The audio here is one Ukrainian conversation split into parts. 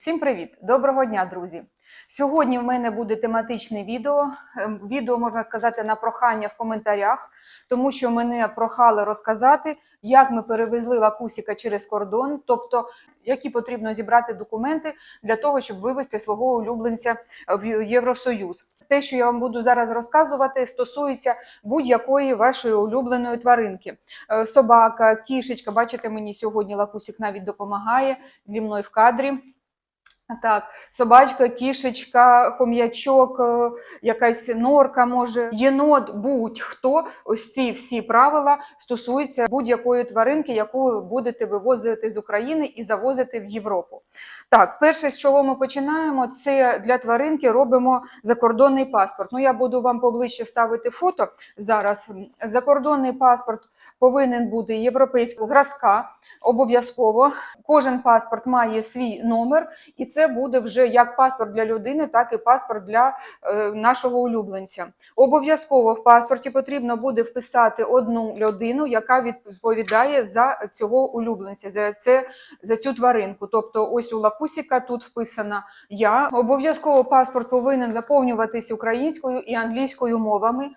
Всім привіт! Доброго дня, друзі! Сьогодні в мене буде тематичне відео. Ем, Відео можна сказати на прохання в коментарях, тому що мене прохали розказати, як ми перевезли лакусіка через кордон, тобто які потрібно зібрати документи для того, щоб вивезти свого улюбленця в Євросоюз. Те, що я вам буду зараз розказувати, стосується будь-якої вашої улюбленої тваринки. Е, Собака, кішечка. Бачите, мені сьогодні лакусік навіть допомагає зі мною в кадрі. Так, собачка, кішечка, хом'ячок, е, якась норка може, єнот, будь-хто. Ось ці всі правила стосуються будь-якої тваринки, яку ви будете вивозити з України і завозити в Європу. Так, перше, з чого ми починаємо, це для тваринки робимо закордонний паспорт. Ну, я буду вам поближче ставити фото зараз. Закордонний паспорт повинен бути європейського зразка. Обов'язково кожен паспорт має свій номер, і це буде вже як паспорт для людини, так і паспорт для е, нашого улюбленця. Обов'язково в паспорті потрібно буде вписати одну людину, яка відповідає за цього улюбленця, за це за цю тваринку. Тобто, ось у лакусіка тут вписана я. Обов'язково паспорт повинен заповнюватись українською і англійською мовами.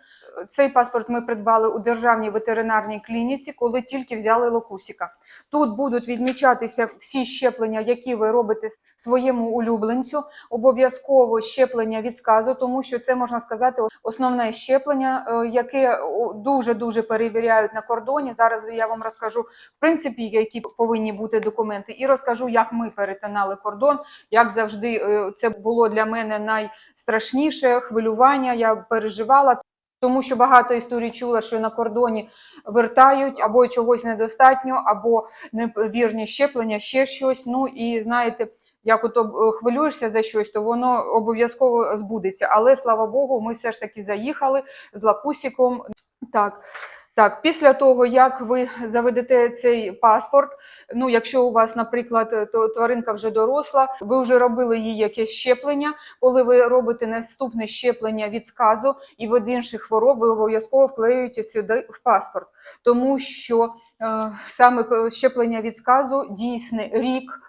Цей паспорт ми придбали у державній ветеринарній клініці, коли тільки взяли локусіка. Тут будуть відмічатися всі щеплення, які ви робите своєму улюбленцю. Обов'язково щеплення від сказу, тому що це можна сказати основне щеплення, е, яке дуже дуже перевіряють на кордоні. Зараз я вам розкажу в принципі, які повинні бути документи, і розкажу, як ми перетинали кордон. Як завжди, е, це було для мене найстрашніше хвилювання. Я переживала. Тому що багато історій чула, що на кордоні вертають або чогось недостатньо, або невірні щеплення, ще щось. Ну і знаєте, як ото хвилюєшся за щось, то воно обов'язково збудеться. Але слава Богу, ми все ж таки заїхали з лакусіком. Так. Так, після того, як ви заведете цей паспорт, ну якщо у вас, наприклад, то тваринка вже доросла, ви вже робили їй якесь щеплення. Коли ви робите наступне щеплення від сказу і від інших хвороб, ви обов'язково вклеюєте сюди в паспорт, тому що е, саме щеплення від сказу дійсне рік.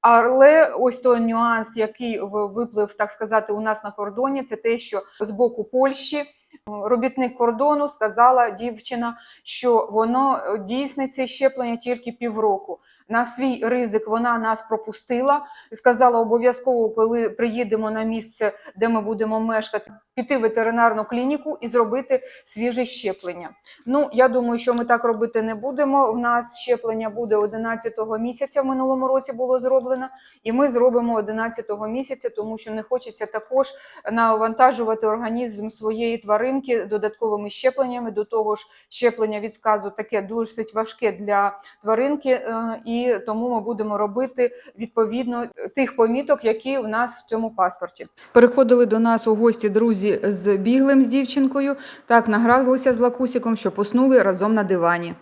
Але ось той нюанс, який виплив, так сказати, у нас на кордоні, це те, що з боку Польщі. Робітник кордону сказала дівчина, що воно дійсне це щеплення тільки півроку. На свій ризик вона нас пропустила сказала обов'язково, коли приїдемо на місце, де ми будемо мешкати, піти в ветеринарну клініку і зробити свіже щеплення. Ну, я думаю, що ми так робити не будемо. У нас щеплення буде 11-го місяця. В минулому році було зроблено, і ми зробимо 11-го місяця, тому що не хочеться також навантажувати організм своєї тваринки додатковими щепленнями. До того ж, щеплення від сказу таке досить важке для тваринки, і тому ми будемо робити відповідно тих поміток, які у нас в цьому паспорті. Переходили до нас у гості друзі з біглим з дівчинкою. Так награлися з лакусиком, що поснули разом на дивані.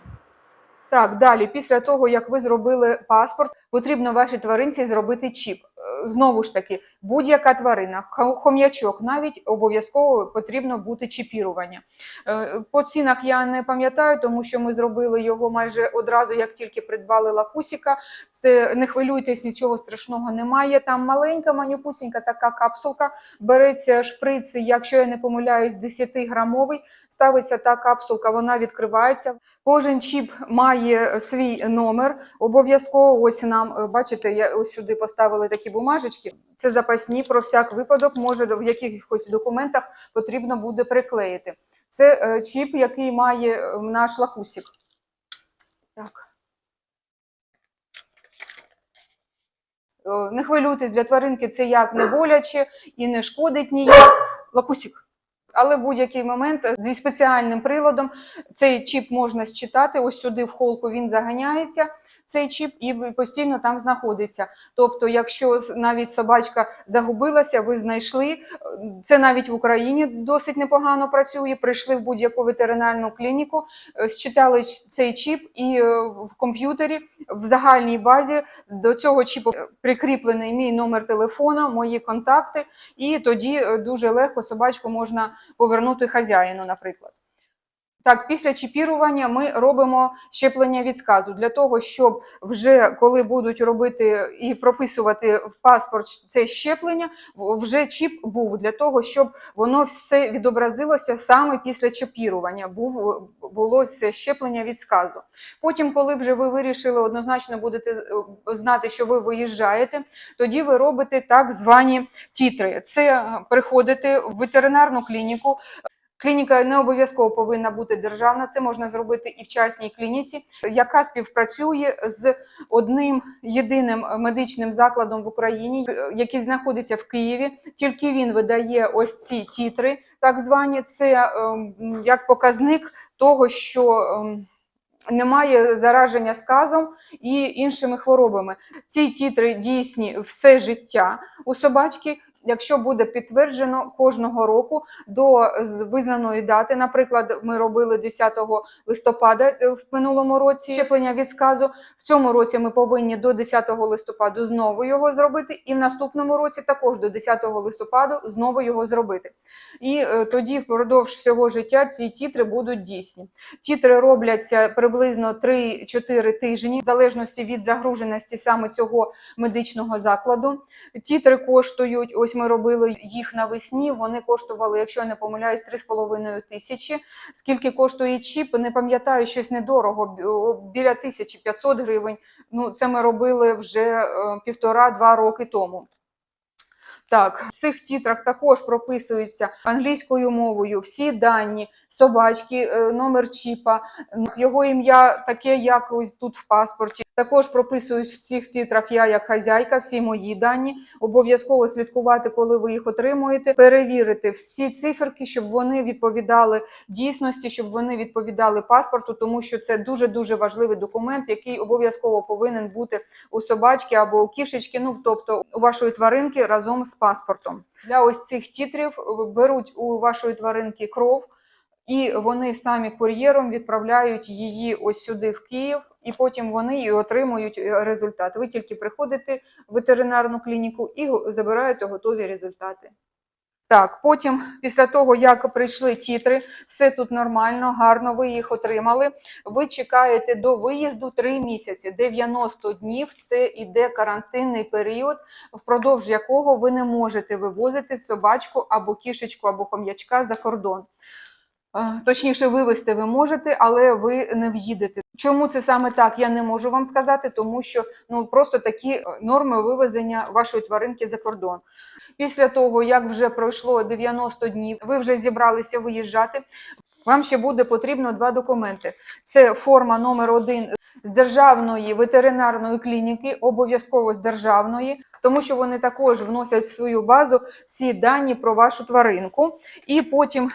Так, далі, після того, як ви зробили паспорт, потрібно вашій тваринці зробити чіп. Знову ж таки, будь-яка тварина, хом'ячок, навіть обов'язково потрібно бути чіпірування. По цінах я не пам'ятаю, тому що ми зробили його майже одразу, як тільки придбали лакусіка. Це не хвилюйтесь, нічого страшного немає. Там маленька, манюпусінька така капсулка. Береться шприц, якщо я не помиляюсь, 10-грамовий. Ставиться та капсулка, вона відкривається. Кожен чіп має свій номер. Обов'язково ось нам, бачите, я ось сюди поставили такі бумажечки. Це запасні про всяк випадок, може в якихось документах потрібно буде приклеїти. Це чіп, який має наш лакусик. Так. Не хвилюйтесь, для тваринки це як не боляче і не шкодить ніяк. Лакусик. Але будь-який момент зі спеціальним приладом цей чіп можна считати. Ось сюди в холку він заганяється. Цей чіп і постійно там знаходиться. Тобто, якщо навіть собачка загубилася, ви знайшли це навіть в Україні досить непогано працює. Прийшли в будь-яку ветеринарну клініку, считали цей чіп, і в комп'ютері в загальній базі до цього чіпу прикріплений мій номер телефону, мої контакти, і тоді дуже легко собачку можна повернути хазяїну, наприклад. Так, після чіпірування ми робимо щеплення від сказу для того, щоб вже коли будуть робити і прописувати в паспорт це щеплення, вже чіп був для того, щоб воно все відобразилося саме після чіпірування. Був було це щеплення від сказу. Потім, коли вже ви вирішили однозначно будете е, знати, що ви виїжджаєте, тоді ви робите так звані тітри. Це е, приходите в ветеринарну клініку. Клініка не обов'язково повинна бути державна, це можна зробити і в частній клініці, яка співпрацює з одним єдиним медичним закладом в Україні, який знаходиться в Києві. Тільки він видає ось ці тітри, так звані. Це ем, як показник того, що ем, немає зараження сказом і іншими хворобами. Ці тітри дійсні все життя у собачки. Якщо буде підтверджено кожного року до визнаної дати, наприклад, ми робили 10 листопада е, в минулому році щеплення від сказу. В цьому році ми повинні до 10 листопаду знову його зробити, і в наступному році також до 10 листопаду знову його зробити. І е, тоді впродовж всього життя ці тітри будуть дійсні. Тітри робляться приблизно 3-4 тижні, в залежності від загруженості саме цього медичного закладу. Тітри коштують, ось ми робили їх навесні. Вони коштували, якщо я не помиляюсь, 3,5 тисячі. Скільки коштує чіп, не пам'ятаю, щось недорого, біля 1500 гривень. Ну, це ми робили вже е, півтора-два роки тому. Так, в цих тітрах також прописуються англійською мовою всі дані собачки, е, номер чіпа, його ім'я таке, як ось тут в паспорті. Також прописують в цих тітрах я як хазяйка, всі мої дані. Обов'язково слідкувати, коли ви їх отримуєте, перевірити всі циферки, щоб вони відповідали дійсності, щоб вони відповідали паспорту, тому що це дуже дуже важливий документ, який обов'язково повинен бути у собачки або у кішечки, ну тобто у вашої тваринки разом з паспортом. Для ось цих тітрів е, беруть у вашої тваринки кров. І вони самі кур'єром відправляють її ось сюди в Київ, і потім вони і отримують е, результат. Ви тільки приходите в ветеринарну клініку і забираєте готові результати. Так, потім, після того, як прийшли тітри, все тут нормально, гарно, ви їх отримали. Ви чекаєте до виїзду 3 місяці. 90 днів це іде карантинний період, впродовж якого ви не можете вивозити собачку або кішечку, або хом'ячка за кордон. Точніше, вивезти ви можете, але ви не в'їдете. Чому це саме так? Я не можу вам сказати, тому що ну просто такі е, норми вивезення вашої тваринки за кордон. Після того, як вже пройшло 90 днів, ви вже зібралися виїжджати. Вам ще буде потрібно два документи: це форма номер один з державної ветеринарної клініки, обов'язково з державної, тому що вони також вносять в свою базу всі дані про вашу тваринку. І потім,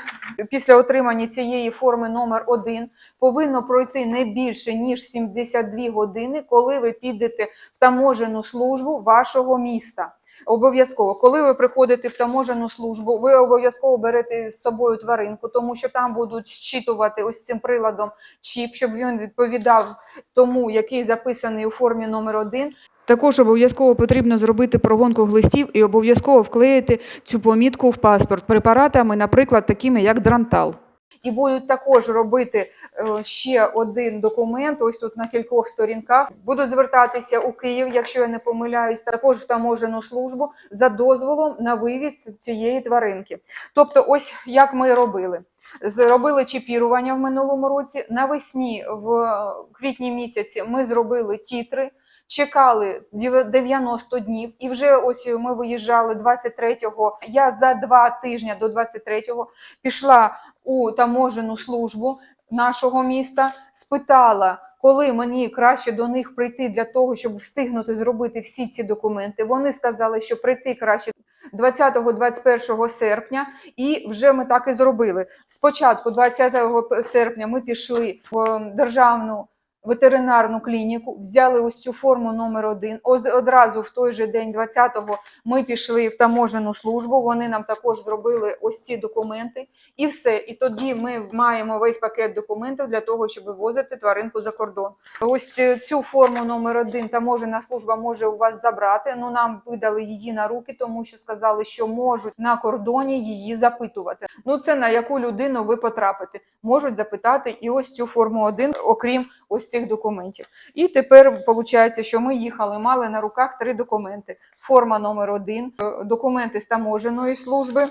після отримання цієї форми номер 1 повинно пройти не більше ніж 72 години, коли ви підете в таможену службу вашого міста. Обов'язково, коли ви приходите в таможену службу, ви обов'язково берете з собою тваринку, тому що там будуть зчитувати ось цим приладом чіп, щоб він відповідав тому, який записаний у формі номер 1 Також обов'язково потрібно зробити прогонку глистів і обов'язково вклеїти цю помітку в паспорт препаратами, наприклад, такими як дрантал. І будуть також робити е, ще один документ, ось тут на кількох сторінках. Будуть звертатися у Київ, якщо я не помиляюсь, також в таможену службу за дозволом на вивіз цієї тваринки. Тобто, ось як ми робили. Зробили чіпірування в минулому році. Навесні, в квітні місяці, ми зробили тітри. Чекали дів- 90 днів, і вже ось ми виїжджали 23-го. Я за два тижні до 23-го пішла у таможену службу нашого міста, спитала, коли мені краще до них прийти для того, щоб встигнути зробити всі ці документи. Вони сказали, що прийти краще 20-21 серпня, і вже ми так і зробили. Спочатку, 20 серпня, ми пішли в державну ветеринарну клініку, взяли ось цю форму номер один. Оз- Одразу в той же день, 20-го, ми пішли в таможену службу. Вони нам також зробили ось ці документи, і все. І тоді ми маємо весь пакет документів для того, щоб вивозити тваринку за кордон. Ось е, цю форму номер один таможена служба може у вас забрати. Ну нам видали її на руки, тому що сказали, що можуть на кордоні її запитувати. Ну це на яку людину ви потрапите. Можуть запитати і ось цю форму один, окрім ось цих документів. І тепер виходить, що ми їхали, мали на руках три документи: форма номер один, е, документи з таможеної служби,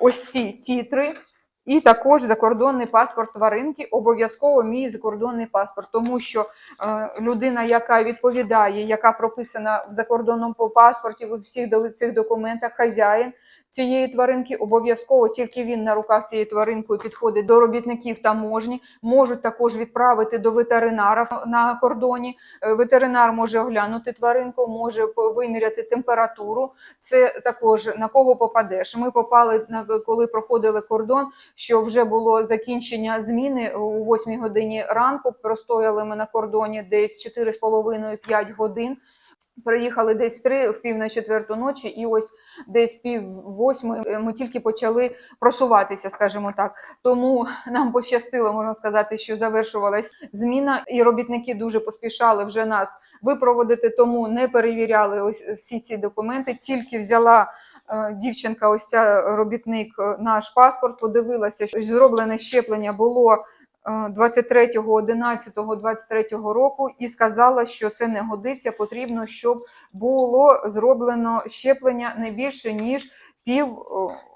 ось ці тітри. І також закордонний паспорт тваринки, обов'язково мій закордонний паспорт, тому що е, людина, яка відповідає, яка прописана в закордонному по паспорті, в всіх цих документах, хазяїн цієї тваринки, обов'язково тільки він на руках цієї тваринкою підходить до робітників таможні, можуть також відправити до ветеринара на кордоні. Е, Ветеринар може оглянути тваринку, може виміряти температуру. Це також на кого попадеш. Ми попали на коли проходили кордон що вже було закінчення зміни у 8 годині ранку. Простояли ми на кордоні десь 4,5-5 годин. Приїхали десь в 3, в пів на четверту ночі, і ось десь пів восьми ми тільки почали просуватися, скажімо так. Тому нам пощастило, можна сказати, що завершувалась зміна, і робітники дуже поспішали вже нас випроводити, тому не перевіряли ось всі ці документи. Тільки взяла е, дівчинка, ось ця робітник, е, наш паспорт, подивилася, що зроблене щеплення було. Е, 23.11.23 року і сказала, що це не годиться, потрібно, щоб було зроблено щеплення не більше ніж пів е,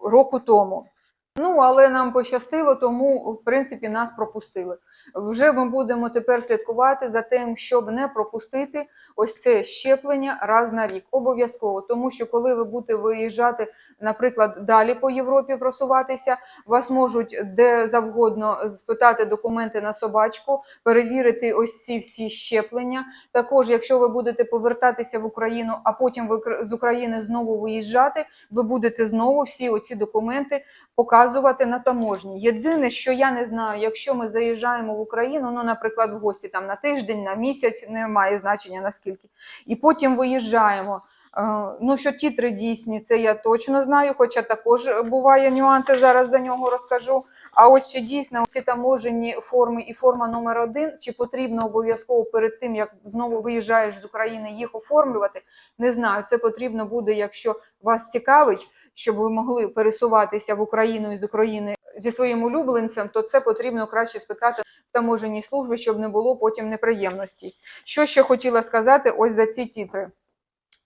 року тому. Ну, але нам пощастило, тому в принципі нас пропустили. Вже ми будемо тепер слідкувати за тим, щоб не пропустити ось це щеплення раз на рік. Обов'язково, тому що коли ви будете виїжджати, наприклад, далі по Європі просуватися, вас можуть де завгодно спитати документи на собачку, перевірити ось ці всі щеплення. Також, якщо ви будете повертатися в Україну, а потім ви з України знову виїжджати, ви будете знову всі оці документи показувати на таможні. Єдине, що я не знаю, якщо ми заїжджаємо в Україну, ну, наприклад, в гості там на тиждень, на місяць, не має значення наскільки, і потім виїжджаємо. Е, Ну, що тітри дійсні, це я точно знаю, хоча також буває нюанси, зараз за нього розкажу. А ось чи дійсно ці таможені форми і форма номер один, чи потрібно обов'язково перед тим, як знову виїжджаєш з України, їх оформлювати, не знаю. Це потрібно буде, якщо вас цікавить, щоб ви могли пересуватися в Україну із України зі своїм улюбленцем, то це потрібно краще спитати в таможеній службі, щоб не було потім неприємності. Що ще хотіла сказати ось за ці тітри.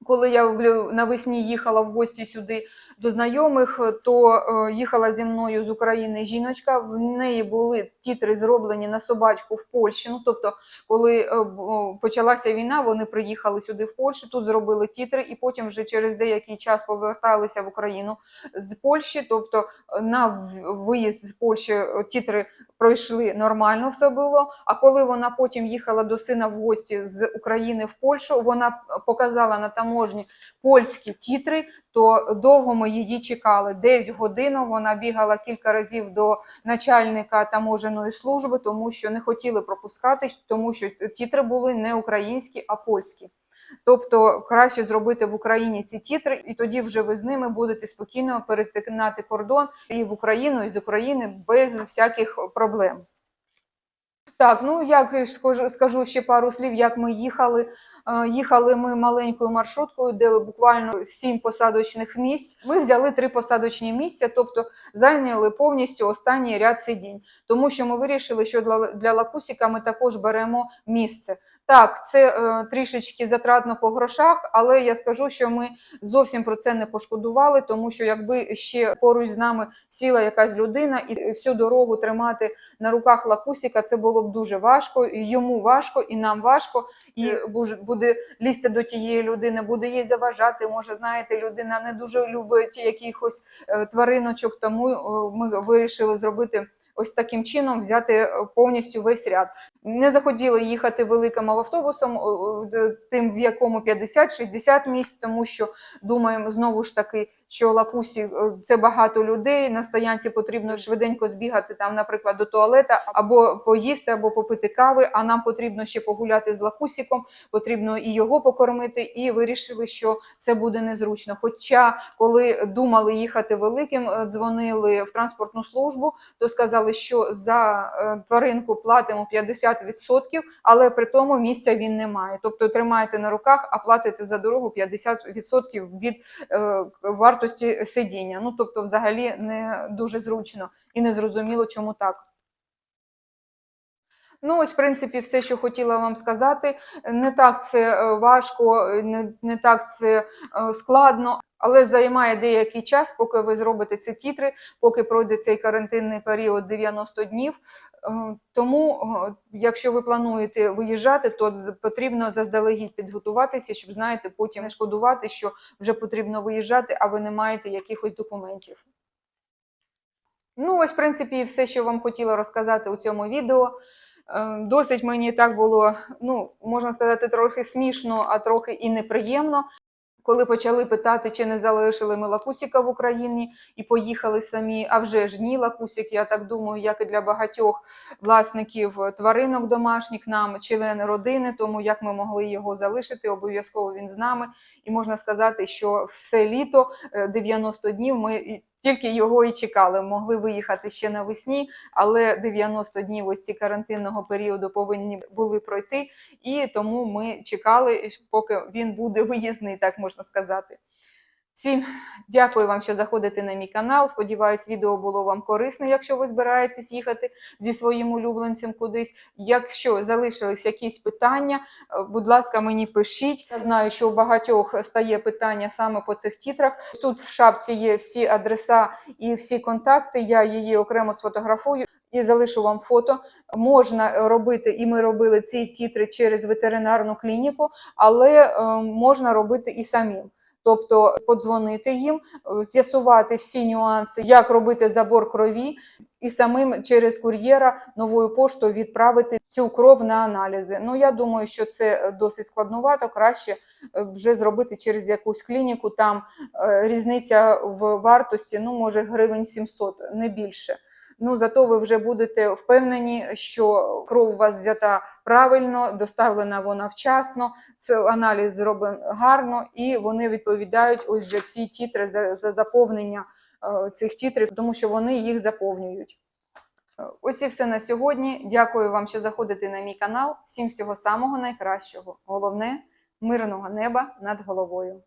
Коли я навесні їхала в гості сюди до знайомих, то е, їхала зі мною з України жіночка. В неї були тітри зроблені на собачку в Польщі. Ну тобто, коли е, почалася війна, вони приїхали сюди в Польщу, тут зробили тітри, і потім вже через деякий час поверталися в Україну з Польщі. Тобто е, на виїзд з Польщі тітри пройшли нормально, все було. А коли вона потім їхала до сина в гості з України в Польщу, вона показала на таможні польські тітри, то довго ми її чекали. Десь годину вона бігала кілька разів до начальника таможеної служби, тому що не хотіли пропускати, тому що тітри були не українські, а польські. Тобто краще зробити в Україні ці тітри, і тоді вже ви з ними будете спокійно перетинати кордон і в Україну, і з України без всяких проблем. Так, ну як скажу ще пару слів, як ми їхали. Е, Їхали ми маленькою маршруткою, де буквально сім посадочних місць. Ми взяли три посадочні місця, тобто зайняли повністю останній ряд сидінь, тому що ми вирішили, що для, для лакусіка ми також беремо місце. Так, це е, трішечки затратно по грошах, але я скажу, що ми зовсім про це не пошкодували, тому що якби ще поруч з нами сіла якась людина і всю дорогу тримати на руках лакусіка, це було б дуже важко. і Йому важко, і нам важко, і буде лізти до тієї людини, буде їй заважати. Може, знаєте, людина не дуже любить якихось е, твариночок, тому е, ми вирішили зробити. Ось таким чином взяти е, повністю весь ряд. Не захотіли їхати великим автобусом, тим, в якому 50-60 місць, тому що думаємо знову ж таки, що Лакусі е, це багато людей. На стоянці потрібно швиденько збігати там, наприклад, до туалета або поїсти, або попити кави. А нам потрібно ще погуляти з Лакусіком, потрібно і його покормити. І вирішили, що це буде незручно. Хоча, коли думали їхати великим, е, дзвонили в транспортну службу, то сказали, що за е, тваринку платимо 50%, але при тому місця він не має. Тобто тримаєте на руках, а платите за дорогу 50% від е, вартості сидіння. Ну тобто, взагалі не дуже зручно і не зрозуміло, чому так. Ну, ось, в принципі, все, що хотіла вам сказати. Не так це е, важко, е, не, не так це е, складно, але займає деякий час, поки ви зробите ці тітри, поки пройде цей карантинний період 90 днів. Е, Тому, е, якщо ви плануєте виїжджати, то потрібно заздалегідь підготуватися, щоб знаєте, потім не шкодувати, що вже потрібно виїжджати, а ви не маєте якихось документів. Ну, ось, в принципі, все, що вам хотіла розказати у цьому відео. Е, Досить мені так було, ну, можна сказати, трохи смішно, а трохи і неприємно. Коли почали питати, чи не залишили ми лакусіка в Україні і поїхали самі. А вже ж ні, лакусік, я так думаю, як і для багатьох власників тваринок домашніх, нам члени родини, тому як ми могли його залишити, обов'язково він з нами. І можна сказати, що все літо, е, 90 днів, ми тільки його і чекали. Могли виїхати ще навесні, але 90 днів ось ці карантинного періоду повинні були пройти, і тому ми чекали, поки він буде виїзний, так можна сказати. Всім дякую вам, що заходите на мій канал. Сподіваюсь, відео було вам корисне, якщо ви збираєтесь їхати зі своїм улюбленцем кудись. Якщо залишились якісь питання, е, будь ласка, мені пишіть. Я знаю, що у багатьох стає питання саме по цих тітрах. Тут в шапці є всі адреса і всі контакти. Я її окремо сфотографую. І залишу вам фото. Можна робити, і ми робили ці тітри через ветеринарну клініку, але е, можна робити і самим. Тобто подзвонити їм, з'ясувати всі нюанси, як робити забор крові, і самим через кур'єра новою поштою відправити цю кров на аналізи. Ну я думаю, що це досить складнувато. Краще е, вже зробити через якусь клініку. Там е, різниця в вартості, ну може гривень 700, не більше. Ну зато ви вже будете впевнені, що кров у вас взята правильно, доставлена вона вчасно, аналіз зроблений гарно, і вони відповідають ось за ці тітри, за, за заповнення е, цих тітрів, тому що вони їх заповнюють. Е, Ось і все на сьогодні. Дякую вам, що заходите на мій канал. Всім всього самого найкращого. Головне мирного неба над головою.